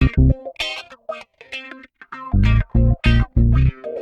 you.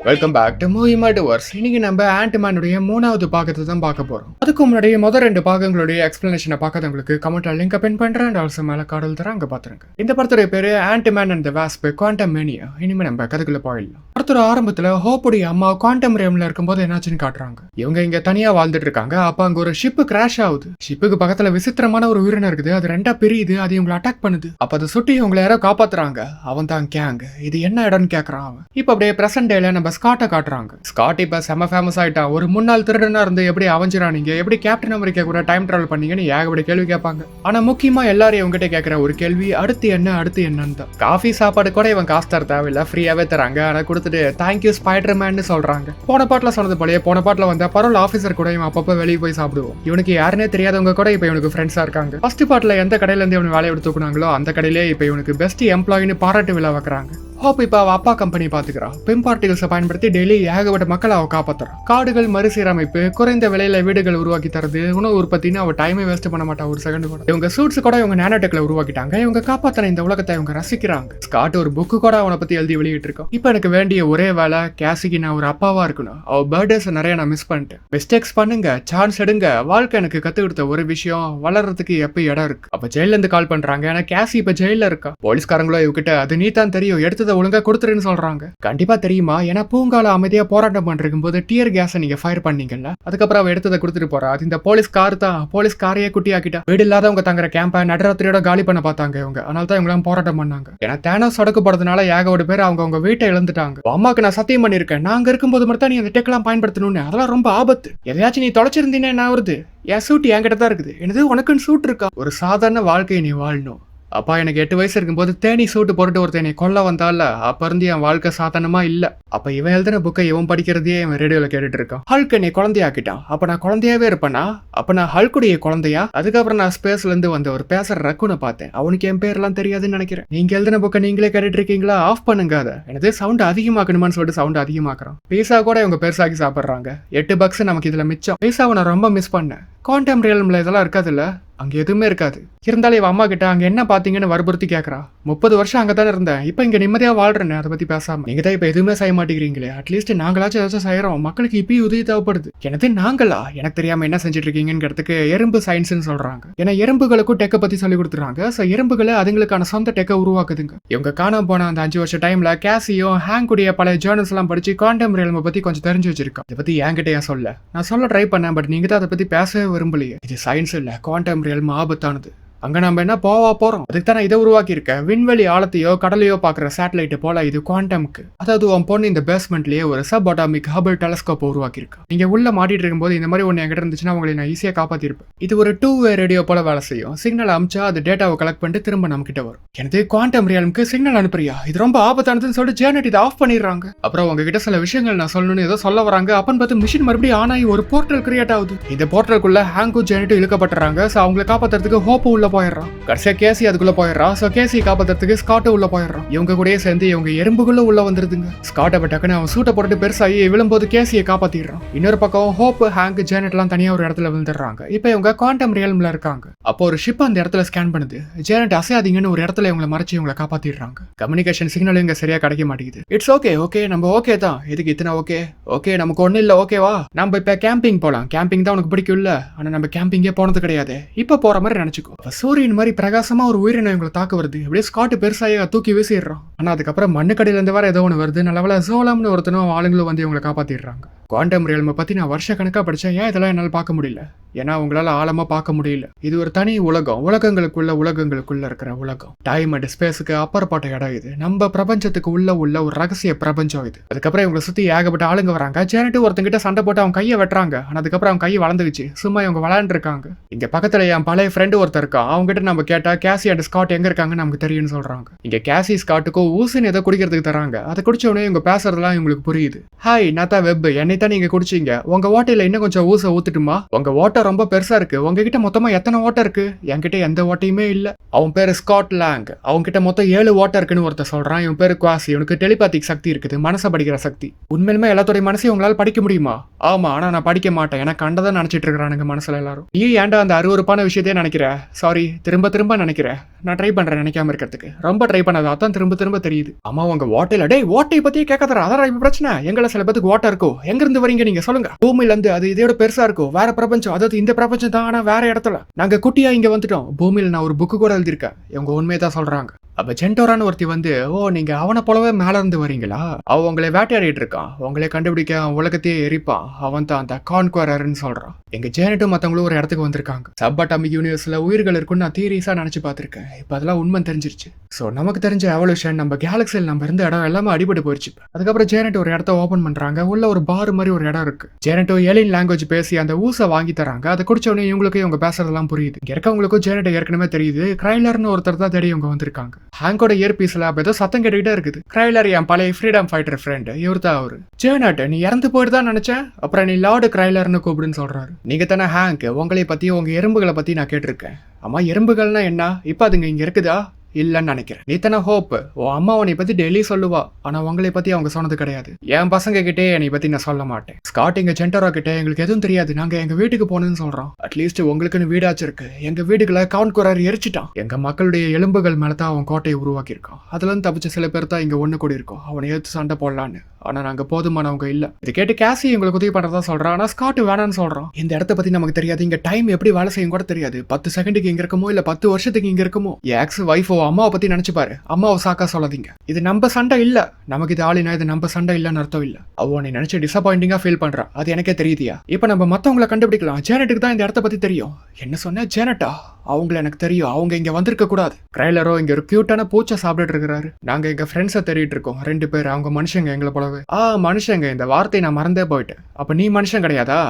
Welcome back to movie multiverse இன்னைக்கு நம்ம ஆன்டிமேனுடைய மூணாவது பாகத்தை தான் பார்க்க போறோம். அதுக்கு முன்னாடி முதல் ரெண்டு பாகங்களுடைய எக்ஸ்பிளனேஷனை பார்க்காதவங்களுக்கு கமெண்ட்ல லிங்க் பின் பண்றேன். அண்ட் ஆல்சோ மேல காடல் தர அங்க பாத்துருங்க. இந்த படத்துடைய பேரு Ant Man and the Wasp Quantumania இனிமே நம்ம கதைக்குள்ள போயிடலாம். படத்தோட ஆரம்பத்துல ஹோப்புடைய அம்மா குவாண்டம் ரேம்ல இருக்கும்போது என்னாச்சுன்னு காட்டுறாங்க. இவங்க இங்க தனியா வாழ்ந்துட்டு இருக்காங்க. அப்ப அங்க ஒரு ஷிப் கிராஷ் ஆகுது. ஷிப்புக்கு பக்கத்துல விசித்திரமான ஒரு உயிரினம் இருக்குது. அது ரெண்டா பிரியுது. அது இவங்களை அட்டாக் பண்ணுது. அப்ப அதை சுட்டி இவங்களை யாரோ காப்பாத்துறாங்க. அவன் தான் கேங் இது என்ன இடம்னு கேக்குறான் அவன். இப்ப அப்படியே பிரசன்ட் டேல நம்ம ஸ்காட்டை காட்டுறாங்க. ஸ்காட் இப்போ செம ஃபேமஸ் ஆயிட்டான். ஒரு முன்னாள் திருடனா இருந்து எப்படி அவஞ்சிரானீங்க எப்படி கேப்டன் அமெரிக்கா கூட டைம் டிராவல் பண்ணீங்கன்னு ஏகப்பட்ட கேள்வி கேட்பாங்க. ஆனா முக்கியமா எல்லாரும் இவங்ககிட்ட கேட்கிற ஒரு கேள்வி அடுத்து என்ன அடுத்து என்னன்னு தான். காஃபி சாப்பாடு கூட இவன் காசு தர தேவையில்ல. ஃப்ரீயாவே தராங்க. ஆனா கொடுத்துட்டு தேங்க்யூ ஸ்பைடர் மேன் சொல்றாங்க. போன பாட்டில் சொன்னது போலயே போன பாட்டில் வந்த பரோல் ஆஃபீஸர் கூட இவன் அப்பப்போ வெளியே போய் சாப்பிடுவோம் இவனுக்கு யாருனே தெரியாதவங்க கூட இப்போ இவனுக்கு ஃப்ரெண்ட்ஸாக இருக்காங்க. ஃபர்ஸ்ட் பாட்டில் எந்த கடையிலேருந்து இவன் வேலையை எடுத்துக்கினாங்களோ அந்த கடையிலே இப்போ இவனுக்கு பெஸ்ட் எம்ப்ளாயின்னு பாராட்டு விழா வைக்கிறாங்க. ஹோப் இப்போ அவள் அப்பா கம்பெனி பாத்துக்கிறா பெம் பார்ட்டிகல்ஸை பயன்படுத்தி டெய்லி ஏகப்பட்ட மக்களை அவ காப்பாத்துறான் காடுகள் மறுசீரமைப்பு குறைந்த விலையில வீடுகள் உருவாக்கி தரது உணவு உற்பத்தின்னு அவ டைமே வேஸ்ட் பண்ண மாட்டா ஒரு செகண்ட் கூட. இவங்க சூட்ஸ் கூட இவங்க நேனோடெக்ல உருவாக்கிட்டாங்க. இவங்க காப்பாற்றின இந்த உலகத்தை இவங்க ரசிக்கிறாங்க. ஸ்காட் ஒரு புக்கு கூட அவனை பத்தி எழுதி வெளியிட்டிருக்கோம் இப்போ எனக்கு வேண்டிய ஒரே வேலை கேசிக்கு நான் ஒரு அப்பாவா இருக்கணும். அவள் பர்த்டேஸை நிறைய நான் மிஸ் பண்ணிட்டேன். மிஸ்டேக்ஸ் பண்ணுங்க சான்ஸ் எடுங்க. வாழ்க்கை எனக்கு கற்றுக் கொடுத்த ஒரு விஷயம் வளர்றதுக்கு எப்ப இடம் இருக்கு. அப்ப ஜெயில இருந்து கால் பண்றாங்க. ஏன்னா கேசி இப்ப ஜெயில இருக்கா. போலீஸ்காரங்களோ இவகிட்ட அது நீ தான் தெரியும் எடுத்ததை ஒழுங்கா கொடுத்துருன்னு சொல்றாங்க. கண்டிப்பா தெரியுமா? ஏன்னா பூங்கால அமைதியா போராட்டம் பண்ணிருக்கும் போது டியர் கேஸை நீங்க ஃபயர் பண்ணீங்கல்ல அதுக்கப்புறம் அவ எடுத்ததை கொடுத்துட்டு போறா. அது இந்த போலீஸ் கார் தான் போலீஸ் காரையே குட்டி ஆக்கிட்டா. வீடு இல்லாதவங்க தங்குற கேம்பை நடராத்திரியோட காலி பண்ண பார்த்தாங்க இவங்க. அதனால தான் இவங்களாம் போராட்டம் பண்ணாங்க. ஏன்னா தேனோஸ் சடக்கு போறதுனால ஏகப்பட்ட பேர் அவங்க அவங்க வீட்டை இழந்துட்டாங்க. அம்மாவுக்கு அம்மாக்கு நான் சத்தியம் பண்ணிருக்கேன் நாங்க இருக்கும்போது மட்டும் தான் நீ அந்த டெக்லாம் பயன்படுத்தணும்னு. அதெல்லாம் ரொம்ப ஆபத்து. எதையாச்சும் நீ தொலைச்சிருந்தீங்கன்னா என்ன வருது என் சூட் என்கிட்ட தான் இருக்குது. எனது உனக்குன்னு சூட் இருக்கா? ஒரு சாதாரண வாழ்க்கையை நீ வாழணும். அப்பா எனக்கு எட்டு வயசு இருக்கும்போது தேனி சூட்டு போட்டுட்டு ஒருத்தன் கொல்ல வந்தால அப்ப இருந்து என் வாழ்க்கை சாதனமா இல்ல. அப்ப இவன் எழுதின புக்கை இவன் படிக்கிறதையே இவன் ரேடியோல கேட்டுட்டு இருக்கான். ஹல்க் என்னை குழந்தையாக்கிட்டான். அப்ப நான் குழந்தையாவே இருப்பேனா? அப்ப நான் ஹல்குடைய குழந்தையா? அதுக்கப்புறம் நான் ஸ்பேஸ்ல இருந்து வந்த ஒரு பேசுற ரக்குனை பார்த்தேன். அவனுக்கு என் பேர்லாம் தெரியாதுன்னு நினைக்கிறேன். நீங்க எழுதின புக்கை நீங்களே கேட்டுட்டு இருக்கீங்களா? ஆஃப் பண்ணுங்க அதை. எனது சவுண்ட் அதிகமாக்கணுமான்னு சொல்லிட்டு சவுண்ட் அதிகமாக்குறான். பீஸா கூட இவங்க பெருசாக்கி சாப்பிட்றாங்க. எட்டு பக்ஸ் நமக்கு இதுல மிச்சம். பீஸாவை நான் ரொம்ப மிஸ் பண்ணேன். குவாண்டம் ரியல்ம்ல இதெல்லாம் இருக்காதுல்ல? அங்கே எதுவுமே இருக்காது. இருந்தாலும் இவன் அம்மா கிட்ட அங்கே என்ன பார்த்தீங்கன்னு வற்புறுத்தி கேட்குறா முப்பது வருஷம் அங்கே தானே இருந்தேன். இப்போ இங்கே நிம்மதியாக வாழ்றேன்னு அதை பற்றி பேசாமல் நீங்கள் தான் இப்போ எதுவுமே செய்ய மாட்டேங்கிறீங்களே. அட்லீஸ்ட் நாங்களாச்சும் ஏதாச்சும் செய்கிறோம் மக்களுக்கு இப்பயும் உதவி தேவைப்படுது. எனது நாங்களா? எனக்கு தெரியாமல் என்ன செஞ்சுட்டு இருக்கீங்கிறதுக்கு எறும்பு சயின்ஸ்னு சொல்கிறாங்க ஏன்னா எறும்புகளுக்கும் டெக்கை பற்றி சொல்லி கொடுத்துறாங்க ஸோ எறும்புகளை அதுங்களுக்கான சொந்த டெக்கை உருவாக்குதுங்க. இவங்க காணாம போன அந்த அஞ்சு வருஷம் டைமில் கேசியும் ஹேங்குடைய பழைய ஜேர்னல்ஸ் எல்லாம் படித்து குவாண்டம் ரியல்மை பற்றி கொஞ்சம் தெரிஞ்சு வச்சிருக்கோம் இதை பற்றி என்கிட்டயே சொல்ல. நான் சொல்ல ட்ரை பண்ணேன் பட் நீங்கள் தான் அதை பற்றி பேசவே விரும்பலையே. இது சயின்ஸ் இல்லை குவாண்டம் ரியல்மை ஆபத்தானது அங்க நம்ம என்ன போவா போறோம்? அதுக்கு தான் இதை உருவாக்கி இருக்கேன் விண்வெளி ஆழத்தையோ கடலையோ பாக்குற சேட்டலைட் போல இது குவாண்டம்க்கு அதாவது உன் பொண்ணு இந்த பேஸ்மெண்ட்லயே ஒரு சப் அட்டாமிக் ஹபிள் டெலஸ்கோப் உருவாக்கி இருக்கா நீங்க உள்ள மாட்டிட்டு இருக்கும்போது இந்த மாதிரி ஒன்று என்கிட்ட இருந்துச்சுன்னா உங்களை நான் ஈஸியா காப்பாத்திருப்பேன். இது ஒரு டூ வே ரேடியோ போல வேலை செய்யும். சிக்னல் அமிச்சா அது டேட்டாவை கலெக்ட் பண்ணிட்டு திரும்ப நம்ம கிட்ட வரும். எனக்கு குவாண்டம் ரியலுக்கு சிக்னல் அனுப்புறியா? இது ரொம்ப ஆபத்தானதுன்னு சொல்லிட்டு ஜேர்னட் இதை ஆஃப் பண்ணிடுறாங்க. அப்புறம் உங்ககிட்ட சில விஷயங்கள் நான் சொல்லணும்னு ஏதோ சொல்ல வராங்க. அப்பன் பார்த்து மிஷின் மறுபடியும் ஆன் ஆகி ஒரு போர்ட்டல் கிரியேட் ஆகுது. இந்த போர்ட்டலுக்குள்ள ஹேங்கும் ஜேனட்டும் இழுக்கப்பட்டுறாங்க. ஸோ அவங்களை காப்பாத்துறதுக்கு ஹோப்பு உள்ள போயிடுறான். கடைசியா கேசி அதுக்குள்ள போயிடுறான். ஸோ கேசி காப்பாத்துறதுக்கு ஸ்காட்டு உள்ள போயிடுறான். இவங்க கூடயே சேர்ந்து இவங்க எறும்புக்குள்ள உள்ள வந்துருதுங்க. ஸ்காட்டை டக்குன்னு அவன் சூட்டை போட்டுட்டு பெருசாகி விழும்போது கேசியை காப்பாத்திடுறான். இன்னொரு பக்கம் ஹோப் ஹேங்க் ஜேனட்லாம் தனியா ஒரு இடத்துல விழுந்துடுறாங்க. இப்போ இவங்க குவாண்டம் ரியல்ம்ல இருக்காங்க. அப்போ ஒரு ஷிப் அந்த இடத்துல ஸ்கேன் பண்ணுது. ஜேனட் அசையாதீங்கன்னு ஒரு இடத்துல இவங்களை மறைச்சு இவங்களை காப்பாத்திடுறாங்க. கம்யூனிகேஷன் சிக்னல் இங்க சரியா கிடைக்க மாட்டேங்குது. இட்ஸ் ஓகே ஓகே நம்ம ஓகே தான். இதுக்கு இத்தனை ஓகே ஓகே நமக்கு ஒண்ணு இல்ல ஓகேவா நம்ம இப்ப கேம்பிங் போலாம். கேம்பிங் தான் உனக்கு பிடிக்கும் இல்ல ஆனா நம்ம கேம்பிங்கே போனது கிடையாது. இப்ப போற மாதிரி நினைச்சுக்கோ. பஸ் சூரியன் மாதிரி பிரகாசமாக ஒரு உயிரினம் இவங்களை தாக்க வருது. அப்படியே ஸ்காட்டு பெருசாக தூக்கி வீசிடுறான். ஆனால் அதுக்கப்புறம் மண்ணுக்கடையிலேருந்து வர ஏதோ ஒன்று வருது. நல்ல ஜோலம்னு ஒருத்தனும் ஆளுங்களும் வந்து இவங்களை காப்பாற்றிடுறாங்க குவாண்டம் ரியல்மை பற்றி நான் வருஷ கணக்காக படித்தேன் ஏன் இதெல்லாம் என்னால் பார்க்க முடியல? ஏன்னா உங்களால் ஆழமாக பார்க்க முடியல. இது ஒரு தனி உலகம். உலகங்களுக்குள்ள உலகங்களுக்குள்ள இருக்கிற உலகம். டைம் அண்ட் ஸ்பேஸுக்கு அப்புறப்பட்ட இடம் இது. நம்ம பிரபஞ்சத்துக்கு உள்ள உள்ள ஒரு ரகசிய பிரபஞ்சம் இது. அதுக்கப்புறம் இவங்களை சுற்றி ஏகப்பட்ட ஆளுங்க வராங்க. சேனட்டு ஒருத்தங்கிட்ட சண்டை போட்டு அவன் கையை வெட்டுறாங்க. ஆனால் அதுக்கப்புறம் அவன் கையை வளர்ந்துச்சு சும்மா இவங்க விளாண்டுருக்காங்க இங்கே பக்கத்தில் என் பழைய ஃப்ரெண்டு ஒருத்தர் இருக்கான். அவங்க கிட்ட நம்ம கேட்டால் கேசி அண்ட் ஸ்காட் எங்க இருக்காங்க நமக்கு தெரியும்னு சொல்றாங்க. இங்கே கேசி ஸ்காட்டுக்கும் ஊசின்னு ஏதோ குடிக்கிறதுக்கு தராங்க. அதை குடிச்சவொடனே இவங்க பேசுறதுலாம் இவங்களுக்கு புரியுது. ஹாய் நாத்தா வெப் என்னை தான் நீங்கள் குடிச்சீங்க? உங்கள் ஓட்டையில இன்னும் கொஞ்சம் ஊசை ஊத்துட்டுமா? உங்க ஓட்டை ரொம்ப பெருசா இருக்கு. உங்ககிட்ட மொத்தமாக எத்தனை ஓட்டை இருக்கு? என்கிட்ட எந்த ஓட்டையுமே இல்லை. அவன் பேர் ஸ்காட் லேங் அவங்க கிட்ட மொத்தம் ஏழு ஓட்டை இருக்குன்னு ஒருத்தர் சொல்றான். இவன் பேர் குவாசி இவனுக்கு டெலிபாத்திக் சக்தி இருக்குது. மனசை படிக்கிற சக்தி. உண்மையிலுமே எல்லாத்தோடைய மனசையும் உங்களால் படிக்க முடியுமா? ஆமா ஆனா நான் படிக்க மாட்டேன். எனக்கு கண்டதான் நினைச்சிட்டு இருக்கிறானுங்க மனசுல எல்லாரும். நீ ஏன்டா அந்த அருவருப்பான விஷயத்தையே நினைக்கிற? சாரி சாரி திரும்ப திரும்ப நினைக்கிறேன். நான் ட்ரை பண்ணுறேன் நினைக்காம இருக்கிறதுக்கு. ரொம்ப ட்ரை பண்ணாத தான் திரும்ப திரும்ப தெரியுது. அம்மா உங்க ஓட்டையில டேய் ஓட்டை பத்தியே கேட்காதரா அதான் இப்போ பிரச்சனை. எங்களை சில பேருக்கு ஓட்டை இருக்கும் எங்கேருந்து வரீங்க நீங்க சொல்லுங்க. பூமியிலேருந்து அது இதோட பெருசா இருக்கும் வேற பிரபஞ்சம். அதாவது இந்த பிரபஞ்சம் தான் ஆனால் வேற இடத்துல. நாங்கள் குட்டியா இங்க வந்துட்டோம். பூமியில் நான் ஒரு புக்கு கூட எழுதியிருக்கேன். இவங்க உண்மையை தான் சொல்றாங்க. அப்ப ஜென்டோரான்னு ஒருத்தி வந்து ஓ நீங்க அவனை போலவே மேல இருந்து வரீங்களா? அவன் உங்களை வேட்டையாடிட்டு இருக்கான். உங்களை கண்டுபிடிக்க அவன் உலகத்தையே எரிப்பான். அவன் தான் அந்த கான்குவரர்னு சொல்றான். எங்க ஜேனட்டும் மத்தவங்களும் ஒரு இடத்துக்கு வந்திருக்காங்க. சப் அட்டாமிக் யூனிவர்ஸ்ல உயிர்கள் இருக்குன்னு நான் தீரியஸா நினைச்சு பார்த்திருக்கேன். இப்ப அதெல்லாம் உண்மை தெரிஞ்சிருச்சு. சோ நமக்கு தெரிஞ்ச எவல்யூஷன் நம்ம கேலக்சியில் நம்ம இருந்த இடம் எல்லாமே அடிபட்டு போயிருச்சு அதுக்கப்புறம் ஜேனட் ஒரு இடத்த ஓபன் பண்றாங்க. உள்ள ஒரு பார் மாதிரி ஒரு இடம் இருக்கு. ஜேனட்டோ ஏலியன் லாங்குவேஜ் பேசி அந்த ஊசை வாங்கி தராங்க. அதை குடிச்ச உடனே இவங்களுக்கு இவங்க பேசுறதெல்லாம் புரியுது. இங்க இருக்கவங்களுக்கும் ஜேனட் ஏற்கனவே தெரியுது. கிரைலர்னு ஒருத்தர் தான் தேடி இவங்க வந்திருக்காங்க. ஹேங்கோட இயர் பீஸ்ல அப்ப ஏதோ சத்தம் கேட்டுக்கிட்டே இருக்குது. கிரைலர் என் பழைய ஃப்ரீடம் ஃபைட்டர் ஃப்ரெண்ட் இவர் தான் அவரு. ஜேனட் நீ இறந்து போயிட்டு தான் நினைச்சேன் அப்புறம் நீ லார்டு கிரைலர்னு கூப்பிடுன்னு சொல்றாரு. நீங்க தானே ஹேங்க் உங்களை பத்தி உங்க எறும்புகளை பத்தி நான் கேட்டிருக்கேன். அம்மா எறும்புகள்னா என்ன? இப்ப அதுங்க இங்க இருக்குதா? இல்லைன்னு நினைக்கிறேன். இத்தனை ஹோப் உன் அம்மா உன்னை பத்தி டெய்லி சொல்லுவா. ஆனா உங்களை பத்தி அவங்க சொன்னது கிடையாது. என் பசங்க கிட்டே என்னை பத்தி நான் சொல்ல மாட்டேன். ஸ்காட் எங்க சென்டரா கிட்ட எங்களுக்கு எதுவும் தெரியாது. நாங்க எங்க வீட்டுக்கு போகணும்னு சொல்றோம். அட்லீஸ்ட் உங்களுக்குன்னு வீடாச்சும் இருக்கு எங்க வீடுகளை கவுண்ட் குறார் எரிச்சிட்டான். எங்க மக்களுடைய எலும்புகள் மேலே தான் அவன் கோட்டையை உருவாக்கியிருக்கான். அதுல இருந்து தப்பிச்ச சில பேர் தான் இங்க ஒண்ணு கூடி இருக்கோம் அவனை எடுத்து சண்டை போடலான்னு. ஆனா நாங்க போதுமானவங்க இல்ல. இது கேட்டு கேசி எங்களுக்கு உதவி பண்றதா சொல்றான் ஆனா ஸ்காட் வேணாம்னு சொல்கிறான் இந்த இடத்த பத்தி நமக்கு தெரியாது. இங்க டைம் எப்படி வேலை செய்யும் கூட தெரியாது. பத்து செகண்டுக்கு இங்க இருக்குமோ இல்ல பத்து வருஷத்துக்கு இங்க இருக்குமோ? எக்ஸ் ஒய்ஃபோ அம்மாவை பத்தி நினைச்சு அம்மாவை சாக்கா சொல்லாதீங்க. இது நம்ம சண்டை இல்ல. நமக்கு இது ஆளினா இது நம்ம சண்டை இல்லன்னு அர்த்தம் இல்ல. அவ உன்னை நினைச்சு டிசப்பாயிண்டிங்கா ஃபீல் பண்றா. அது எனக்கே தெரியுதியா? இப்ப நம்ம மத்தவங்களை கண்டுபிடிக்கலாம். ஜேனட்டுக்கு தான் இந்த இடத்த பத்தி தெரியும். என்ன சொன்ன? ஜேனட்டா? அவங்கள எனக்கு தெரியும். அவங்க இங்க வந்திருக்க கூடாது. ட்ரைலரோ இங்க ஒரு கியூட்டான பூச்சை சாப்பிட்டுட்டு இருக்கிறாரு. நாங்க எங்க ஃப்ரெண்ட்ஸை தேடிட்டு இருக்கோம். ரெண்டு பேர் அவங்க மனுஷங்க எங்களை போல போலவே ஆ மனுஷங்க இந்த வார்த்தையை நான் மறந்தே போயிட்டேன். அப்ப நீ மனுஷன் கிடையாதா?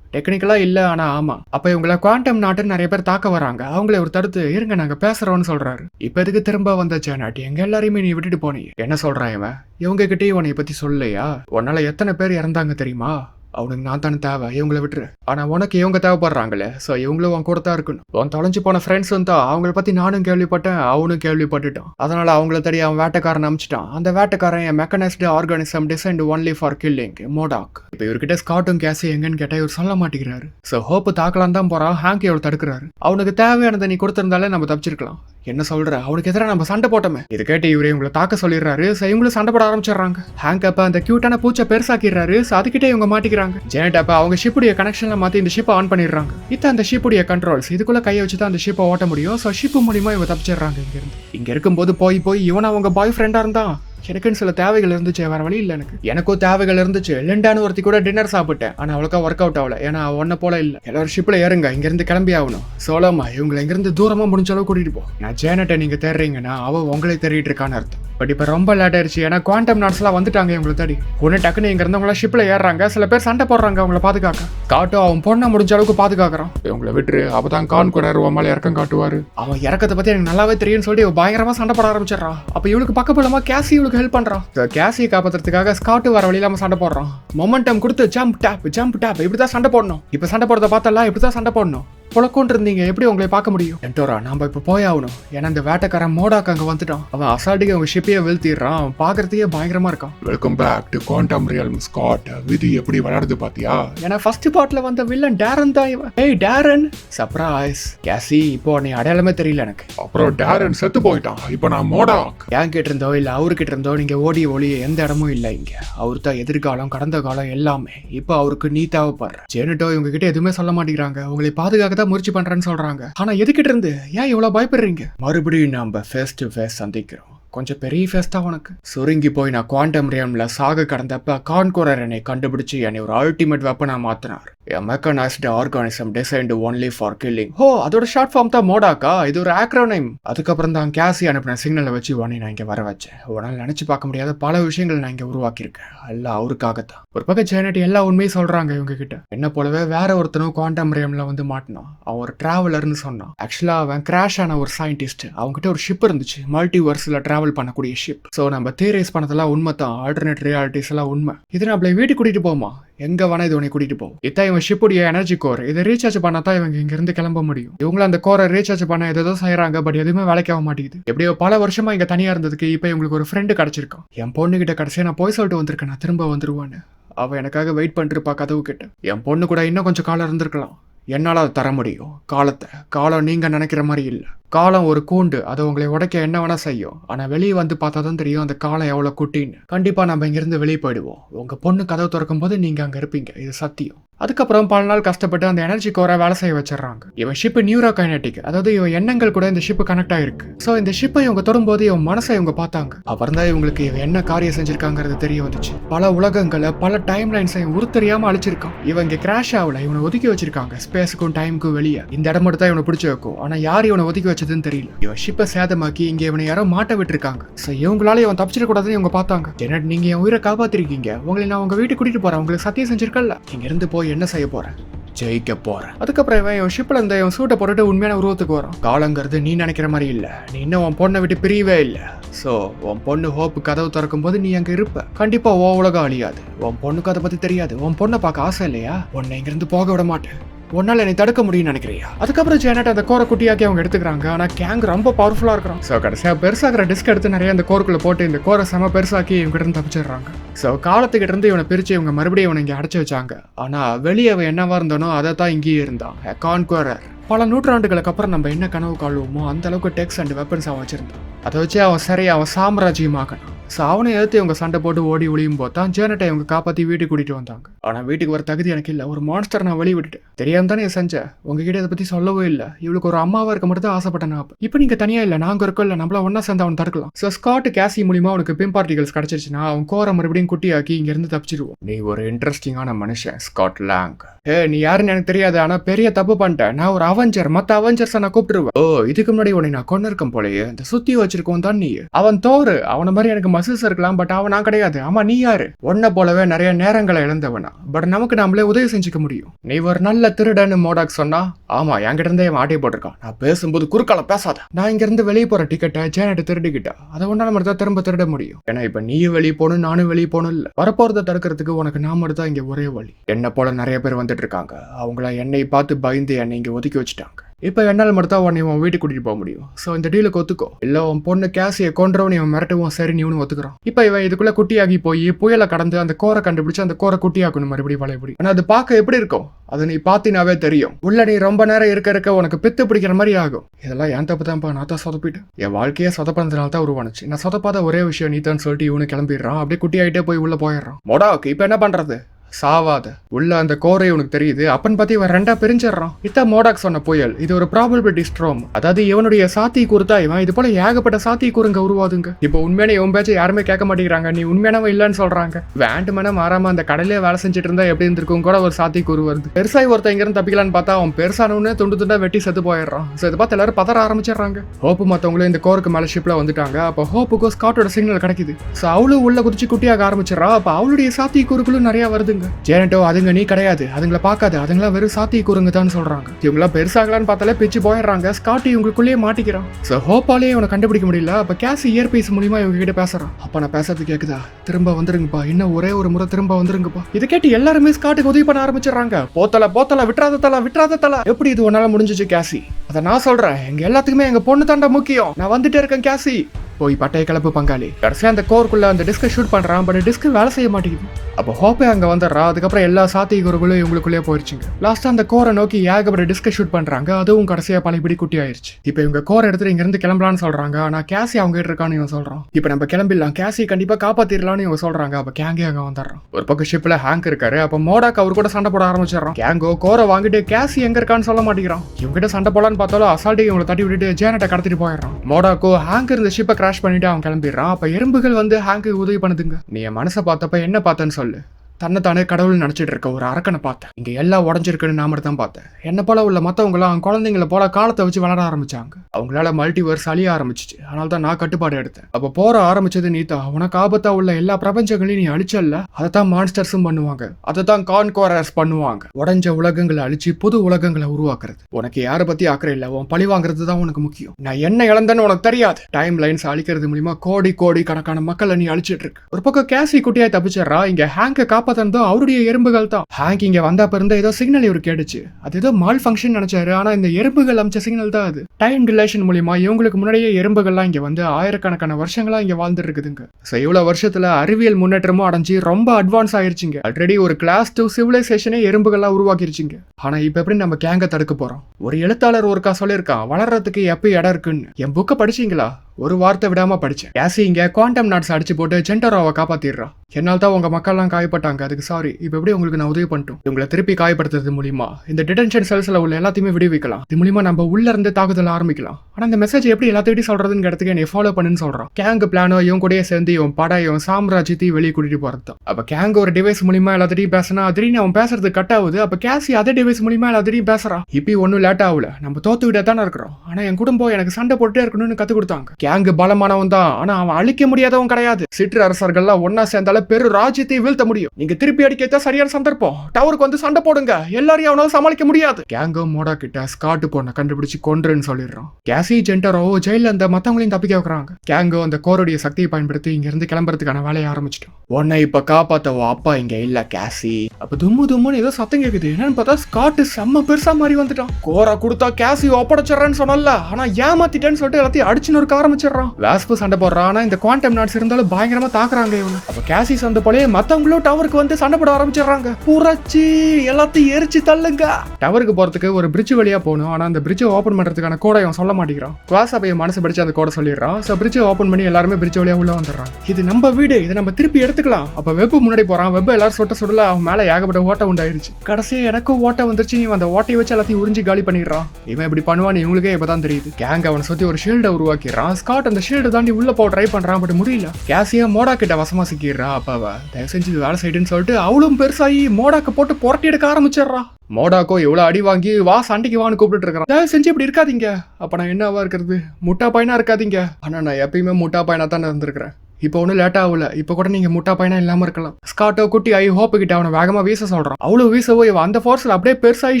டெக்னிக்கலாக இல்லை ஆனால் ஆமாம் அப்போ இவங்கள குவாண்டம் நாட்டுன்னு நிறைய பேர் தாக்க வராங்க. அவங்கள ஒரு தடுத்து இருங்க நாங்கள் பேசுகிறோன்னு சொல்கிறாரு இப்போ எதுக்கு திரும்ப வந்த சேனாட்டி எங்கள் எல்லாரையுமே நீ விட்டுட்டு போனீங்க என்ன சொல்கிறான் இவன்? இவங்க கிட்டயும் உன்னை பற்றி சொல்லலையா உன்னால எத்தனை பேர் இறந்தாங்க தெரியுமா? அவனுக்கு நான் தானே தேவை. இவங்கள விட்டுரு. ஆனால் உனக்கு இவங்க தேவைப்படுறாங்களே. ஸோ இவங்களும் உன் கூட தான் இருக்கணும். உன் தொலைஞ்சு போன ஃப்ரெண்ட்ஸ் வந்து அவங்கள பத்தி நானும் கேள்விப்பட்டேன் அவனும் கேள்விப்பட்டுட்டான். அதனால அவங்கள தேடி அவன் வேட்டைக்காரன் அமிச்சிட்டான். அந்த வேட்டைக்காரன் என் mechanized organism designed only for killing MODOK இப்போ இவர்கிட்ட ஸ்காட்டும் கேஸும் எங்கன்னு கேட்டால் இவர் சொல்ல மாட்டேங்கிறாரு. ஸோ ஹோப்பு தாக்கலாம் தான் போகிறான் ஹேங்க் இவள் தடுக்கிறாரு. அவனுக்கு தேவையானதை நீ கொடுத்திருந்தாலே நம்ம தப்பிச்சிருக்கலாம். என்ன சொல்ற? அவனுக்கு எதிராக நம்ம சண்டை போட்டோமே. இது கேட்டு இவரே இவங்களை தாக்க சொல்லிடுறாரு. ஸோ இவங்களும் சண்டை போட ஆரம்பிச்சிடுறாங்க. ஹேங்க் அப்ப அந்த கியூட்டான பூச்சை பெருசாக்கிடுறாரு. ஸோ அதுக்கிட்டே இவங்க மாட்டிக்கிறாங்க. ஜெனட் அப்ப அவங்க ஷிப்புடைய கனெக்ஷன்ல மாத்தி இந்த ஷிப்பை ஆன் பண்ணிடுறாங்க. இத்த அந்த ஷிப்புடைய கண்ட்ரோல்ஸ் இதுக்குள்ள கையை வச்சு தான் அந்த ஷிப்பை ஓட்ட முடியும். ஸோ ஷிப்பு மூலியமா இவங்க தப்பிச்சிடுறாங்க இங்க இருந்து இங்க இருக்கும்போது போய் போய் இவன் அவங்க பாய் ஃப்ரெண்டா இருந்தான்? எனக்குன்னு சில தேவைகள் இருந்துச்சு வேறு வழி இல்லை எனக்கு. எனக்கும் தேவைகள் இருந்துச்சு. லெண்டான ஒருத்தி கூட டின்னர் சாப்பிட்டேன். ஆனா அவ்வளோக்கா ஒர்க் அவுட் ஆகல. ஏன்னா ஒன்றை போல இல்லை. எல்லாரும் ஷிப்ல ஏறுங்க. இங்கேருந்து கிளம்பி ஆகணும். சோலமா இவங்களை இங்கேருந்து தூரமாக தூரமா முடிஞ்ச அளவு கூட்டிட்டு போ. நான் ஜேனட்டை நீங்க தேடுறீங்கன்னா அவள் உங்களை தேடிட்டு இருக்கான்னு அர்த்தம். பட் இப்ப ரொம்ப லேட் ஆயிருச்சு. ஏன்னா குவாண்டம் நாட்ஸ்லாம் வந்துட்டாங்க இவங்களை தேடி. உடனே டக்குன்னு இங்க இருந்தவங்கள ஷிப்ல ஏறுறாங்க. சில பேர் சண்டை போடுறாங்க அவங்கள பாதுகாக்க. காட்டும் அவன் பொண்ணை முடிஞ்ச அளவுக்கு பாதுகாக்கிறான். இவங்களை விட்டுரு. அப்பதான் கான் கூட மேல இறக்கம் காட்டுவாரு. அவன் இறக்கத்தை பத்தி எனக்கு நல்லாவே தெரியும்னு சொல்லி இவ பயங்கரமா சண்டை போட ஆரம்பிச்சிடறா அப்ப இவளுக்கு பக்கபலமா கேசி இவளுக்கு ஹெல்ப் பண்றான். So, கேசியை காப்பாத்துறதுக்காக ஸ்காட்டு வர வழியில அவன் சண்டை போடுறான். மொமெண்டம் கொடுத்து ஜம்ப் டேப் ஜம்ப் டேப் இப்படிதான் சண்டை போடணும். இப்ப சண்டை போடுறத பார்த்தலாம் இப்படிதான் சண்டை போடணும். புழக்கோன் இருந்தீங்க எப்படி உங்களை பார்க்க முடியும்? என்டோரா நாம இப்ப போய் ஆகணும் ஏன்னா இந்த வேட்டைக்காரன் மோடாக்கு அங்க வந்துட்டான். அவன் அசால்ட்டுக்கு அவங்க ஷிப்பையே வீழ்த்திடுறான். அவன் பாக்குறதுக்கே பயங்கரமா இருக்கான். Welcome back to quantum realm Scott விதி எப்படி வளருது பாத்தியா? ஏன்னா ஃபர்ஸ்ட் பார்ட்ல வந்த வில்லன் டேரன் தான் இவன். ஏய் டேரன் சர்ப்ரைஸ் கேசி இப்போ நீ அடையாளமே தெரியல எனக்கு. அப்புறம் டேரன் செத்து போயிட்டான். இப்போ நான் மோடாக். என் கிட்ட இருந்தோ இல்ல அவர்கிட்ட இருந்தோ நீங்க ஓடி ஒளி எந்த இடமும் இல்ல இங்க. அவர் தான் எதிர்காலம் கடந்த காலம் எல்லாமே. இப்போ அவருக்கு நீ தேவைப்படுற. ஜெனட்டோ இவங்க கிட்ட எதுவுமே சொல்ல மாட்டேங்கிறாங்க. உங்களை பாதுகாக்க தான் முயற்சி பண்றேன்னு சொல்றாங்க. ஆனா எதுக்கிட்ட இருந்து? ஏன் இவ்வளவு பயப்படுறீங்க? மறுபடியும் நாம ஃபேஸ் டு ஃபேஸ் சந்திக்கிறோம். கொஞ்சம் பெரிய ஃபேஸ்டா உனக்கு. சுருங்கி போய் நான் குவாண்டம் ரியம்ல சாக கடந்தப்ப கான்கோரர் என்னை கண்டுபிடிச்சு என்னை ஒரு அல்டிமேட் வெப்பனா மாத்தினார். என் mechanized organism designed only for killing ஓ அதோட ஷார்ட் ஃபார்ம் தான் மோடாக்கா இது ஒரு ஆக்ரோனைம் அதுக்கப்புறம் தான் கேசி அனுப்பின சிக்னலை வச்சு உடனே நான் இங்கே வர வச்சேன். உடனே நினச்சி பார்க்க முடியாத பல விஷயங்கள் நான் இங்கே உருவாக்கியிருக்கேன். எல்லாம் அவருக்காகத்தான். ஒரு பக்கம் ஜெனட் எல்லா உண்மையும் சொல்கிறாங்க இவங்க கிட்ட என்ன போலவே வேற ஒருத்தனும் குவாண்டம் ரேமில் வந்து மாட்டினான். அவன் ஒரு ட்ராவலர்னு சொன்னான். ஆக்சுவலாக அவன் கிராஷ் ஆன ஒரு சயின்டிஸ்ட் அவங்ககிட்ட ஒரு ஷிப் இருந்துச்சு. மல்டி ட்ராவல் பண்ணக்கூடிய ஷிப் ஸோ நம்ம தியரைஸ் பண்ணதெல்லாம் உண்மை தான் ஆல்டர்னேட் ரியாலிட்டிஸ் எல்லாம் உண்மை. இது நம்மளை வீட்டுக்கு கூட்டிகிட்டு போமா எங்க வேணா இது உன்னை கூட்டிட்டு போகும் இதான் இவன் ஷிப்புடைய எனர்ஜி கோர் இதை ரீசார்ஜ் பண்ணா தான் இவங்க இங்க இருந்து கிளம்ப முடியும். இவங்கள அந்த கோரை ரீசார்ஜ் பண்ண ஏதோ செய்யறாங்க பட் எதுவுமே வேலைக்கு ஆக மாட்டேங்குது. எப்படியோ பல வருஷமா இங்க தனியா இருந்ததுக்கு இப்போ இவங்களுக்கு ஒரு ஃப்ரெண்டு கிடைச்சிருக்கான். என் பொண்ணு கிட்ட கடைசியா நான் போய் சொல்லிட்டு வந்திருக்கேன் நான் திரும்ப வந்துருவான்னு. அவ எனக்காக வெயிட் பண்ணிருப்பா கதவு கிட்ட என் பொண்ணு கூட இன்னும் கொஞ்சம் காலம் இருந்திருக்கலாம். என்னால் அதை தர முடியும். காலத்தை காலம் நீங்கள் நினைக்கிற மாதிரி இல்லை. காலம் ஒரு கூண்டு. அதை உங்களை உடைக்க என்ன வேணா செய்யும். ஆனால் வெளியே வந்து பார்த்தா தான் தெரியும் அந்த காலம் எவ்வளோ குட்டின்னு. கண்டிப்பாக நம்ம இங்கேருந்து வெளியே போயிடுவோம். உங்கள் பொண்ணு கதவு திறக்கும் போது நீங்கள் அங்கே இருப்பீங்க. இது சத்தியம். அதுக்கப்புறம் பல நாள் கஷ்டப்பட்டு அந்த எனர்ஜி கோரை வேலை செய்ய வச்சிடறாங்க. இவன் ஷிப் நியூரோ கைனட்டிக் அதாவது இவன் எண்ணங்கள் கூட இந்த ஷிப் கனெக்ட் ஆயிருக்கு. ஸோ இந்த ஷிப்பை இவங்க தொடும்போது இவன் மனசை இவங்க பார்த்தாங்க. அப்புறம் தான் இவங்களுக்கு இவன் என்ன காரியம் செஞ்சிருக்காங்கிறது தெரிய வந்துச்சு. பல உலகங்களை பல டைம் லைன்ஸை உரு அழிச்சிருக்கான். இவங்க கிராஷ் ஆகல. இவனை ஒதுக்கி வச்சிருக்காங்க. ஸ்பேஸுக்கும் டைமுக்கும் வெளியே. இந்த இடம் மட்டும் தான் இவனை பிடிச்சி வைக்கும். ஆனால் யார் இவனை ஒதுக்கி வச்சதுன்னு தெரியல. இவன் ஷிப்பை சேதமாக்கி இங்க இவனை யாரோ மாட்ட விட்டுருக்காங்க. ஸோ இவங்களால இவன் தப்பிச்சிடக்கூடாதுன்னு இவங்க பார்த்தாங்க. ஜெனட் நீங்க என் உயிரை காப்பாத்திருக்கீங்க? உங்களை நான் உங்க வீட்டுக்கு கூட்டிட்டு போறேன். உங்களுக்கு சத்தியம் செஞ்சிருக்கல இங்க இருந்து போய் என்ன செய்ய போறேன்? ஜெயிக்க போறேன். அதுக்கப்புறம் இவன் இவன் ஷிப்ல இந்த இவன் சூட்டை போட்டுட்டு உண்மையான உருவத்துக்கு வரும் காலங்கிறது நீ நினைக்கிற மாதிரி இல்ல. நீ இன்னும் உன் பொண்ணை விட்டு பிரியவே இல்ல. சோ உன் பொண்ணு ஹோப்பு கதவு திறக்கும் போது நீ அங்க இருப்ப. கண்டிப்பா உன் உலகம் அழியாது. உன் பொண்ணுக்கு அதை பத்தி தெரியாது. உன் பொண்ணை பார்க்க ஆசை இல்லையா? உன்னை இங்க இருந்து போக விட மாட்டேன். உன்னால என்னை தடுக்க முடியும்னு நினைக்கிறியா? அதுக்கப்புறம் ஜேனட் அந்த கோரை குட்டியாக்கி அவங்க எடுத்துக்கிறாங்க. ஆனா கேங் ரொம்ப பவர்ஃபுல்லா இருக்கிறோம் ஸோ கடைசியா பெருசாகிற டிஸ்க் எடுத்து நிறைய அந்த கோருக்குள்ள போட்டு இந்த கோரை செம பெருசாக்கி இவங்க கிட்ட இருந்து தப்பிச்சிடுறாங்க. ஸோ காலத்துக்கிட்ட இருந்து இவனை பிரிச்சு இவங்க மறுபடியும் இவனை இங்கே அடைச்சு வச்சாங்க. ஆனா வெளியே அவன் என்னவா இருந்தானோ அதை தான் இங்கேயே இருந்தான். கான்குவரர் பல நூற்றாண்டுகளுக்கு அப்புறம் நம்ம என்ன கனவு காணுவோமோ அந்த அளவுக்கு டெக்ஸ் அண்ட் வெப்பன்ஸ் அவன் வச்சிருந்தான். அதை வச்சு அவன் சரி அவன் சாம்ராஜ்யமாக்கணும். ஸோ அவனை எடுத்து இவங்க சண்டை போட்டு ஓடி ஒளியும் போது தான் ஜேனட்டை இவங்க காப்பாற்றி வீட்டுக்கு கூட்டிகிட்டு வந்தாங்க. ஆனால் வீட்டுக்கு வர தகுதி எனக்கு இல்லை. ஒரு மான்ஸ்டர் நான் வெளிய விட்டுட்டேன் தெரியாம தானே செஞ்சேன். உங்ககிட்ட இதை பற்றி சொல்லவே இல்லை. இவளுக்கு ஒரு அம்மாவாக இருக்க மட்டும் தான் ஆசைப்பட்டேன் நான் இப்போ நீங்கள் தனியாக இல்லை. நாங்கள் இருக்கோம் இல்லை. நம்மள ஒன்றா சேர்ந்து அவன் தடுக்கலாம். ஸோ ஸ்காட் கேசி மூலியமாக அவனுக்கு பிம் பார்ட்டிகல்ஸ் கிடச்சிருச்சுன்னா அவன் கோரை மறுபடியும் குட்டியாக்கி இங்கேருந்து தப்பிச்சிருவோம் நீ ஒரு இன்ட்ரெஸ்டிங்கான மனுஷன் ஸ்காட் லாங் ஏ நீ யாருன்னு எனக்கு தெரியாது. ஆனால் பெரிய தப்பு பண்ணிட்டேன். நான் ஒரு அவஞ்சர் மற்ற அவஞ்சர்ஸை நான் கூப்பிட்டுருவேன். ஓ இதுக்கு முன்னாடி உன்னை நான் கொண்டு இருக்கேன் போலயே. இந்த சுத்தி வச்சிருக்கோம் தான் நீ. அவன் தோறு அவனை மாதிரி எனக்கு மசில்ஸ் இருக்கலாம் பட் அவன் நான் கிடையாது. ஆமா நீ யாரு? உன்ன போலவே நிறைய நேரங்களை இழந்தவனா. பட் நமக்கு நாமளே உதவி செஞ்சுக்க முடியும். நீ ஒரு நல்ல திருடன்னு மோடாக் சொன்னா ஆமா என்கிட்ட இருந்தே அவன் ஆட்டை போட்டிருக்கான். நான் பேசும்போது குறுக்கால பேசாத. நான் இங்க இருந்து வெளியே போற டிக்கெட்டை ஜேனட் திருடிக்கிட்டா அதை ஒன்னால மட்டும் திரும்ப திருட முடியும். ஏன்னா இப்ப நீயும் வெளியே போகணும் நானும் வெளியே போகணும் இல்ல. வரப்போறதை தடுக்கிறதுக்கு உனக்கு நான் மட்டும் தான் இங்க ஒரே வழி. என்ன போல நிறைய பேர் வந்துட்டு இருக்காங்க. அவங்கள என்னை பார்த்து பயந்து என்னை இங்க ஒதுக்கி வச்சுட்டாங்க. இப்போ என்னால் மட்டும் உன்னை உன் வீட்டுக்கு கூட்டிகிட்டு போக முடியும். ஸோ இந்த டீலுக்கு ஒத்துக்கோ. இல்லை உன் பொண்ணு கேசியை கொன்றவன் இவன் மிரட்டவும் சரி நீ ஒன்று ஒத்துக்கிறான். இப்போ இவன் இதுக்குள்ளே குட்டியாகி போய் புயலை கடந்து அந்த கோரை கண்டுபிடிச்சு அந்த கோரை குட்டியாக்கணும் மறுபடியும் வளையபடி. ஆனால் அது பார்க்க எப்படி இருக்கும்? அது நீ பார்த்தினாவே தெரியும். உள்ள நீ ரொம்ப நேரம் இருக்க இருக்க உனக்கு பித்து பிடிக்கிற மாதிரி ஆகும். இதெல்லாம் என் தப்பு தான்ப்பா நான் தான் சொதப்பிட்டேன். என் வாழ்க்கையே சொதப்பினதுனால தான் உருவானுச்சு. நான் சொதப்பாத ஒரே விஷயம் நீ தான் சொல்லிட்டு இவனு கிளம்பிடுறான். அப்படியே குட்டியாயிட்டே போய் உள்ள போயிடுறான். மொடாவுக்கு இப்போ என்ன பண்ணுறது சாவாத. உள்ள அந்த கோரை உனக்கு தெரியுது. அப்பன் பத்தி இவன் ரெண்டா பிரிஞ்சிடறான். இத்த மோடாக் சொன்ன புயல். இது ஒரு ப்ராபபிலிட்டி ஸ்ட்ரோம் அதாவது இவனுடைய சாத்தி கூறுதா இவன்? இது போல ஏகப்பட்ட சாத்தி கூறுங்க உருவாதுங்க. இப்போ உண்மையான இவன் பேச்சை யாருமே கேட்க மாட்டேங்கிறாங்க. நீ உண்மையானவன் இல்லைன்னு சொல்றாங்க. வேண்டு மன மாறாம அந்த கடலே வேலை செஞ்சுட்டு இருந்தா எப்படி இருந்திருக்கும் கூட ஒரு சாத்தி கூறு வருது. பெருசாய் ஒருத்தன் இங்க இருந்து தப்பிக்கலான்னு பார்த்தா அவன் பெருசானவனே துண்டு துண்டா வெட்டி செத்து போயிடுறான். ஸோ இதை பார்த்து எல்லாரும் பதற ஆரம்பிச்சிடுறாங்க. ஹோப்பு மத்தவங்களும் இந்த கோருக்கு மேல ஷிப்ல வந்துட்டாங்க. அப்போ ஹோப்புக்கும் ஸ்காட்டோட சிக்னல் கிடைக்குது. ஸோ அவளும் உள்ள குதிச்சு குட்டியாக ஆரம்பிச்சிடறா. அப்போ அவளுடைய சாத்தி கூறுகளும் நிறைய வருதுங்க. ஜேனட்டோ அதுங்க நீ கிடையாது. அதுங்களை பார்க்காது. அதுங்களாம் வெறும் சாத்திய கூறுங்க தான் சொல்றாங்க. இவங்களாம் பெருசாகலான்னு பார்த்தாலே பிச்சு போயிடுறாங்க. ஸ்காட்டி இவங்களுக்குள்ளேயே மாட்டிக்கிறான். ஸோ ஹோப்பாலே இவனை கண்டுபிடிக்க முடியல. அப்ப கேஸ் இயர்பீஸ் மூலியமா இவங்க கிட்ட பேசுறான். அப்ப நான் பேசுறது கேக்குதா? திரும்ப வந்துருங்கப்பா. இன்னும் ஒரே ஒரு முறை திரும்ப வந்துருங்கப்பா. இதை கேட்டு எல்லாருமே ஸ்காட்டுக்கு உதவி பண்ண ஆரம்பிச்சிடுறாங்க. போத்தல போத்தல விட்டுறாத தல விட்டுறாத தலா. எப்படி இது உன்னால முடிஞ்சிச்சு கேசி? அதை நான் சொல்றேன். எங்க எல்லாத்துக்குமே எங்க பொண்ணு தாண்டா முக்கியம். நான் வந்துட்டே இருக்கேன் கேசி. போய் பட்டைய கிளப்பு பங்காளி. கடைசியாக அந்த கோருக்குள்ளே அந்த டிஸ்கை ஷூட் பண்ணுறான் பட் டிஸ்க் வேலை செய்ய மாட்டேங்குது. அப்போ ஹோப்பே அங்கே வந்துடுறா. அதுக்கப்புறம் எல்லா சாத்திய குருகளும் இவங்களுக்குள்ளே போயிருச்சுங்க. லாஸ்ட்டாக அந்த கோரை நோக்கி ஏகப்பட்ட டிஸ்கை ஷூட் பண்ணுறாங்க அதுவும் கடைசியாக பழையபடி குட்டி ஆயிருச்சு. இப்போ இவங்க கோரை எடுத்துட்டு இங்கேருந்து கிளம்பலான்னு சொல்கிறாங்க ஆனால் கேசி அவங்க கிட்ட இருக்கான்னு இவன் சொல்கிறான் இப்போ நம்ம கிளம்பிடலாம். கேசி கண்டிப்பாக காப்பாற்றிடலான்னு இவங்க சொல்கிறாங்க அப்போ கேங்கே அங்கே வந்துடுறான். ஒரு பக்கம் ஷிப்பில் ஹேங்க் இருக்காரு. அப்போ மோடாக் அவர் கூட சண்டை போட ஆரம்பிச்சிடறான். கேங்கோ கோரை வாங்கிட்டு கேசி எங்கே இருக்கான்னு சொல்ல மாட்டேங்கிறான். இவங்ககிட்ட சண்டை போடலான்னு பார்த்தாலும் அசால்ட்டி இவங்களை தட்டி விட்டுட்டு ஜேனட்டை கடத்திட்டு போயிடுறான். மோடாக்கோ ஹேங்க் இருந்த ஷிப்பை கிராஷ் பண்ணிட்டு அவன் கிளம்பிடுறான். அப்ப எறும்புகள் வந்து ஹேங்க்கு உதவி பண்ணுதுங்க. நீ என் மனசை பார்த்தப்ப என்ன பார்த்தேன்னு சொல்லு. தன்னைத்தானே கடவுள் நினச்சிட்டு இருக்க ஒரு அரக்கனை பார்த்தேன். இங்கே எல்லாம் உடஞ்சிருக்குன்னு நான் மட்டும் தான் பார்த்தேன். என்ன போல உள்ள மற்றவங்களாம் குழந்தைங்கள போல காலத்தை வச்சு விளாட ஆரம்பிச்சாங்க. அவங்களால மல்டிவர்ஸ் அழிய ஆரம்பிச்சிச்சு. அதனால தான் நான் கட்டுப்பாடு எடுத்தேன். அப்போ போற ஆரம்பிச்சது நீதா உனக்கு ஆபத்தா உள்ள எல்லா பிரபஞ்சங்களையும் நீ அழிச்சல்ல? அதை தான் மான்ஸ்டர்ஸும் பண்ணுவாங்க. அதை தான் கான்கோரர்ஸ் பண்ணுவாங்க. உடஞ்ச உலகங்களை அழிச்சு புது உலகங்களை உருவாக்குறது. உனக்கு யாரை பத்தி அக்கறை இல்லை? உன் பழி வாங்குறது தான் உனக்கு முக்கியம். நான் என்ன இழந்தேன்னு உனக்கு தெரியாது. டைம் லைன்ஸ் அழிக்கிறது மூலியமா கோடி கோடி கணக்கான மக்களை நீ அழிச்சிட்டு இருக்கு. ஒரு பக்கம் கேசி குட்டியா தப்பிச்சிடுறா இங்க ஹேங்க காப்ப காப்பாத்தனதோ அவருடைய எறும்புகள் தான் ஹேங்க் இங்க வந்தப்ப இருந்த ஏதோ சிக்னல் இவர் கேட்டுச்சு. அது ஏதோ மால் ஃபங்க்ஷன் நினைச்சாரு. ஆனா இந்த எறும்புகள் அமைச்ச சிக்னல் தான் அது. டைம் ரிலேஷன் மூலியமா இவங்களுக்கு முன்னாடியே எறும்புகள்லாம் இங்க வந்து ஆயிரக்கணக்கான வருஷங்களா இங்க வாழ்ந்துட்டு இருக்குதுங்க ஸோ இவ்வளவு வருஷத்துல அறிவியல் முன்னேற்றமும் அடைஞ்சு ரொம்ப அட்வான்ஸ் ஆயிருச்சுங்க. ஆல்ரெடி ஒரு கிளாஸ் டூ சிவிலைசேஷனே எறும்புகள்லாம் உருவாக்கிருச்சுங்க. ஆனா இப்ப எப்படி நம்ம கேங்க தடுக்க போறோம்? ஒரு எழுத்தாளர் ஒருக்கா சொல்லியிருக்கான். வளர்றதுக்கு எப்ப இடம் இருக்குன்னு. என் புக்கை படிச்சீங்களா? ஒரு வார்த்தை விடாம படிச்சேன். ஏசி இங்க குவாண்டம் நாட்ஸ் அடிச்சு போட்டு ஜென்டரோவை காப்பாத்திடுறான். என்னால் தான் உங்க மக்கள்லாம் காயப்பட்டாங்க? அதுக்கு சாரி இப்போ எப்படி உங்களுக்கு நான் உதவி பண்ணிட்டோம் உங்களை திருப்பி காயப்படுத்துறது மூலியமா? இந்த டிடென்ஷன் செல்ஸில் உள்ள எல்லாத்தையுமே விடுவிக்கலாம். இது மூலியமா நம்ம உள்ள இருந்து தாக்குதல் ஆரம்பிக்கலாம். ஆனால் இந்த மெசேஜ் எப்படி எல்லாத்தையும் சொல்றதுன்னு இடத்துக்கு என்னை ஃபாலோ பண்ணுன்னு சொல்றான். கேங் பிளானோ இவன் கூட சேர்ந்து இவன் படம் இவன் சாம்ராஜ்யத்தையும் வெளியே கூட்டிட்டு போறது அப்போ கேங் ஒரு டிவைஸ் மூலியமா எல்லாத்தையும் பேசினா திடீர்னு அவன் பேசுறது கட் ஆகுது. அப்போ கேசி அதே டிவைஸ் மூலியமா எல்லாத்தையும் பேசுறான். இப்போ ஒன்றும் லேட் ஆகல. நம்ம தோத்து விட தானே இருக்கிறோம். ஆனால் என் குடும்பம் எனக்கு சண்டை போட்டுட்டே இருக்கணும்னு கத்து கொடுத்தாங்க. கேங்கு பலமானவன் தான் ஆனால் அவன் அழிக்க முடியாதவன் கிடையாது. சிற்று அரசர்கள்லாம் ஒன்னா சேர்ந்தால பெரு ராஜ்யத்தை வீழ்த்த முடியும். நீங்க திருப்பி அடிக்கத்தான் சரியான சந்தர்ப்பம். டவருக்கு வந்து சண்டை போடுங்க. எல்லாரையும் அவனால சமாளிக்க முடியாது. கேங்கோ மோடா கிட்ட ஸ்காட்டு பொண்ணை கண்டுபிடிச்சு கொன்றுன்னு சொல்லிடுறான் கேசி ஜென்டரோ ஜெயில அந்த மத்தவங்களையும் தப்பிக்க வைக்கிறாங்க. கேங்கோ அந்த கோரோடைய சக்தியை பயன்படுத்தி இங்க இருந்து கிளம்புறதுக்கான வேலையை ஆரம்பிச்சிட்டோம். உன்னை இப்ப காப்பாத்தவோ அப்பா இங்க இல்ல கேசி அப்ப தும்மு தும்முன்னு ஏதோ சத்தம் கேக்குது. என்னன்னு பார்த்தா ஸ்காட்டு செம்ம பெருசா மாறி வந்துட்டான். கோரா கொடுத்தா கேசி ஒப்படைச்சிடறேன்னு சொன்னல ஆனா ஏமாத்திட்டேன்னு சொல்லிட்டு எல்லாத்தையும் அடிச்சு நொறுக்க ஆரம்பிச்சிடறான். வேஸ்பு சண்டை போடுறான். ஆனா இந்த குவாண்டம் நாட்ஸ் இருந்தாலும் பயங்கரமா தாக்குறாங்க இவனு. அப்ப கேசி சண்டை போலயே மத்தவங்களும் டவருக்கு வந்து சண்டை போட ஆரம்பிச்சிடுறாங்க. புரட்சி எல்லாத்தையும் எரிச்சு தள்ளுங்க. டவருக்கு போறதுக்கு ஒரு பிரிட்ஜ் வழியா போகணும். ஆனா அந்த பிரிட்ஜை ஓபன் பண்றதுக்கான கோடை அவன் சொல்ல மாட்டேங்கிறான். கிளாஸ் அப்பைய மனசு படிச்சு அந்த கோடை சொல்லிடுறான். ஸோ பிரிட்ஜை ஓபன் பண்ணி எல்லாருமே பிரிட்ஜ் வழியா உள்ள வந்துடுறான் இது நம்ம வீடு. இதை நம்ம திருப்பி எடுத்துக்கலாம். அப்ப வெப்பு முன்னாடி போறான். வெப்ப எல்லாரும் சுட்ட சுடல அவன் மேல ஏகப்பட்ட ஓட்டை உண்டாயிருச்சு. கடைசியா எனக்கும் ஓட்டை வந்துருச்சு. இவன் அந்த ஓட்டையை வச்சு எல்லாத்தையும் உறிஞ்சி காலி பண்ணிடுறான். இவன் இப்படி பண்ணுவான்னு இவங்களுக்கே இப்பதான் தெரியுது. கேங் அவனை சுத்தி ஒரு ஷீல்டை உருவாக்கிடுறான். ஸ்காட் அந்த ஷீல்டு தாண்டி உள்ள போக ட்ரை பண்றான் பட் முடியல. கேசியா மோடா கிட்ட வசமா சிக்கிடுறா அப்ப தயவு செஞ்சு வேலை சைடுன்னு அப்படின்னு சொல்லிட்டு அவளும் பெருசாகி மோடாக்க போட்டு புரட்டி எடுக்க ஆரம்பிச்சிடுறா. மோடாக்கோ எவ்வளோ அடி வாங்கி வா சண்டைக்கு வான்னு கூப்பிட்டு இருக்கிறான். தயவு செஞ்சு இப்படி இருக்காதீங்க. அப்போ நான் என்னவா இருக்கிறது? முட்டா பையனா இருக்காதீங்க. ஆனால் நான் எப்பயுமே முட்டா பையனாக தான் இருந்திருக்கிறேன். இப்போ ஒன்றும் லேட் ஆகல. இப்போ கூட நீங்கள் முட்டா பையனா இல்லாமல் இருக்கலாம். ஸ்காட்டோ குட்டி ஐ ஹோப்பு கிட்ட அவனை வேகமாக வீச சொல்கிறான் அவ்வளோ வீசவோ இவன் அந்த ஃபோர்ஸில் அப்படியே பெருசாக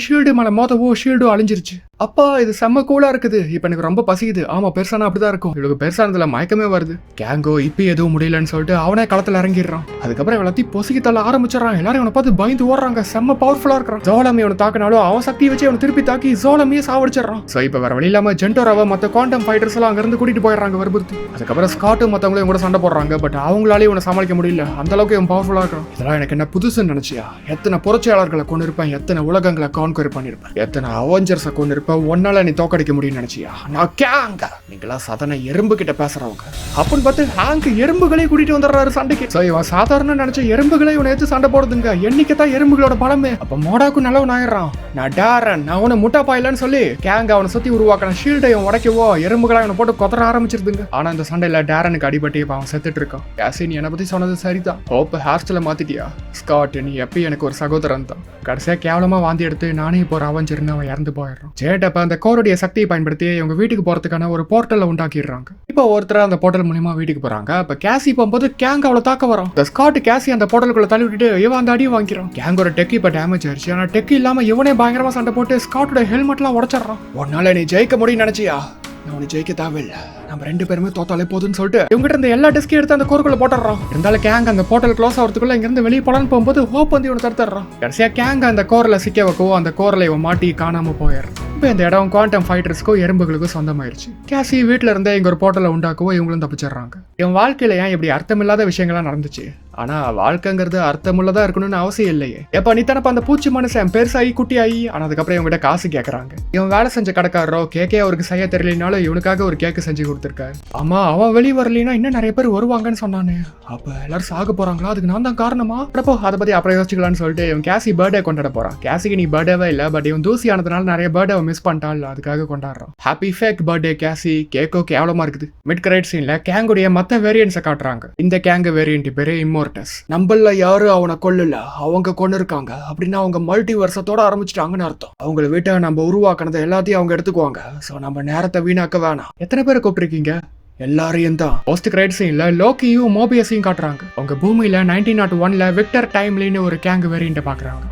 ஷீல்டு மேலே மோதவோ ஷீல்டும் அழிஞ்சிருச்சு. அப்பா இது செம்ம கூலா இருக்குது. இப்போ எனக்கு ரொம்ப பசிக்குது. ஆமா பெருசானா அப்படிதான் இருக்கும். இவளுக்கு பெருசானதுல மயக்கமே வருது. கேங்கோ இப்போ எதுவும் முடியலன்னு சொல்லிட்டு அவனே களத்துல இறங்கிடுறான். அதுக்கப்புறம் எல்லாத்தையும் பொசுக்கி தள்ள ஆரம்பிச்சிடறான். எல்லாரும் இவனை பார்த்து பயந்து ஓடுறாங்க. செம்ம பவர்ஃபுல்லா இருக்கிறான். ஜோலமி அவனை தாக்கினாலும் அவன் சக்தியை வச்சு அவனை திருப்பி தாக்கி ஜோலமியே சாவடிச்சிடறான். ஸோ இப்போ வேற வழி இல்லாம ஜென்டோராவை மற்ற குவாண்டம் ஃபைட்டர்ஸ் எல்லாம் அங்கிருந்து கூட்டிட்டு போயிடுறாங்க வற்புறுத்தி. அதுக்கப்புறம் ஸ்காட்டும் மற்றவங்களும் கூட சண்டை போடுறாங்க. பட் அவங்களாலே இவனை சமாளிக்க முடியல. அந்த அளவுக்கு இவன் பவர்ஃபுல்லா இருக்கான் இதெல்லாம் எனக்கு என்ன புதுசுன்னு நினைச்சியா? எத்தனை புரட்சியாளர்களை கொண்டு இருப்பேன் எத்தனை உலகங்களை கான்கர் பண்ணிருப்பேன் எத்தனை அவஞ்சர்ஸை கொண்டு இப்போ ஒன்னால நீ தோக்கடிக்க முடியும்னு நினைச்சியா? நான் கேங்க. நீங்களா சாதாரண எறும்பு கிட்ட பேசுறவங்க. அப்படின்னு பார்த்து ஹேங்க் எறும்புகளே கூட்டிட்டு வந்துடுறாரு சண்டைக்கு. ஸோ இவன் சாதாரண நினைச்ச எறும்புகளே இவனை எடுத்து சண்டை போடுதுங்க. என்னைக்கு தான் எறும்புகளோட பலமே அப்போ மோடாக்கும் நல்லவன் ஆயிடுறான் நான் டேரன் நான் அவனை முட்டா பாயிலன்னு சொல்லி கேங்க அவனை சுத்தி உருவாக்கின ஷீல்டை இவன் உடைக்கவோ எறும்புகளா இவனை போட்டு கொதற ஆரம்பிச்சிருதுங்க. ஆனா இந்த சண்டையில டேரனுக்கு அடிபட்டு இப்போ அவன் செத்துட்டு இருக்கான். யாசி நீ என்னை பத்தி சொன்னது சரிதான். ஹோப் ஹேர்ஸ்டைல மாத்திட்டியா? ஸ்காட் நீ எப்பயும் எனக்கு ஒரு சகோதரன் தான். கடைசியாக கேவலமா வாந்தி எடுத்து நானே இப்போ ஒரு அவன் இறந்து போயிடுறான். ஜேட் அப்ப அந்த கோருடைய சக்தியை பயன்படுத்தி இவங்க வீட்டுக்கு போறதுக்கான ஒரு போர்ட்டலை உண்டாக்கிடுறாங்க. இப்போ ஒருத்தர் அந்த போர்ட்டல் மூலியமா வீட்டுக்கு போறாங்க. அப்ப கேசி போகும்போது கேங் அவ்வளோ தாக்க வரும். இந்த ஸ்காட் கேசி அந்த போர்ட்டலுக்குள்ள தள்ளி விட்டுட்டு இவன் அந்த அடி வாங்கிக்கிறான் கேங்கோட டெக் இப்ப டேமேஜ் ஆயிருச்சு. ஆனா டெக் இல்லாம இவனே பயங்கரமா சண்டை போட்டு ஸ்காட்டோட ஹெல்மெட்லாம் உடச்சிடுறான். உன்னால நீ ஜெயிக்க முடியும் நினைச்சியா? நான் ஜெயிக்க தேவையில்ல. நம்ம ரெண்டு பேருமே தோத்தாலே போதுன்னு சொல்லிட்டு இவங்ககிட்ட இருந்த எல்லா டெஸ்கையும் எடுத்து அந்த கோருக்குள்ள போட்டுறான் இருந்தாலும் கேங் அந்த போர்ட்டல் க்ளோஸ் ஆகிறதுக்குள்ள இங்கிருந்து வெளியே போலான்னு போகும்போது ஹோப் வந்து இவனை தடுத்துறான் கடைசியா கேங் அந்த கோரில் சிக்க வைக்கவோ அந்த கோரில் இவன் மாட்டி காணாம போயிடுறான். இப்போ இந்த இடம் குவாண்டம் ஃபைட்டர்ஸ்க்கும் எறும்புகளுக்கும் சொந்தமாயிருச்சு. கேசி வீட்டில் இருந்தே இங்கே ஒரு போர்ட்டலை உண்டாக்கவோ இவங்களும் தப்பிச்சிடுறாங்க. என் வாழ்க்கையில ஏன் இப்படி அர்த்தமில்லாத விஷயங்கள்லாம் நடந்துச்சு? ஆனா வாழ்க்கைங்கிறது அர்த்தமுள்ளதா இருக்கணும்னு அவசியம் இல்லையே. எப்ப நீ தானப்ப அந்த பூச்சி மனுஷன்? பெருசாகி குட்டியாகி ஆனா அதுக்கப்புறம் இவங்ககிட்ட காசு கேட்குறாங்க இவன் வேலை செஞ்ச கடைக்காரரோ கேக்கே அவருக்கு செய்ய தெரியலனாலும் இவனுக்காக ஒரு கேக்கு செஞ்சு கொடுத்துருக்காரு. ஆமா அவன் வெளியே வரலைன்னா இன்னும் நிறைய பேர் வருவாங்கன்னு சொன்னானே. அப்ப எல்லாரும் சாக போறாங்களா? அதுக்கு நான் தான் காரணமா? அப்போ அதை பத்தி அப்புறம் யோசிச்சுக்கலாம்னு சொல்லிட்டு இவன் கேசி பர்த்டே கொண்டாட போறான். கேசிக்கு நீ பர்த்டேவே இல்ல? பட் இவன் தூசி ஆனதுனால நிறைய பர்த்டே மிஸ் பண்ணிட்டாள் அதுக்காக கொண்டாடுறான். Happy fake birthday Cassie. கேக்கோ கேவலமா இருக்குது? மிட் கிரைட் சீன்ல கேங்குடைய மத்த வேரியன்ஸை காட்டுறாங்க. இந்த கேங்கு வேரியன்ட் இம்மோர் இம்மோர்டஸ் நம்மள யாரும் அவனை கொல்லல? அவங்க கொண்டு இருக்காங்க அப்படின்னா அவங்க மல்டி வருஷத்தோட ஆரம்பிச்சிட்டாங்கன்னு அர்த்தம். அவங்கள வீட்டை நம்ம உருவாக்குனதை எல்லாத்தையும் அவங்க எடுத்துக்குவாங்க. சோ நம்ம நேரத்தை வீணாக்க வேணாம். எத்தனை பேரை கூப்பிட்டுருக்கீங்க? எல்லாரையும் தான். போஸ்ட் கிரைட் சீன்ல லோக்கியும் மோபியஸையும் காட்டுறாங்க. உங்க பூமியில நைன்டீன் நாட் ஒன்ல விக்டர் டைம்லின்னு ஒரு கேங் வேரியண்ட்டை பாக்குறாங்க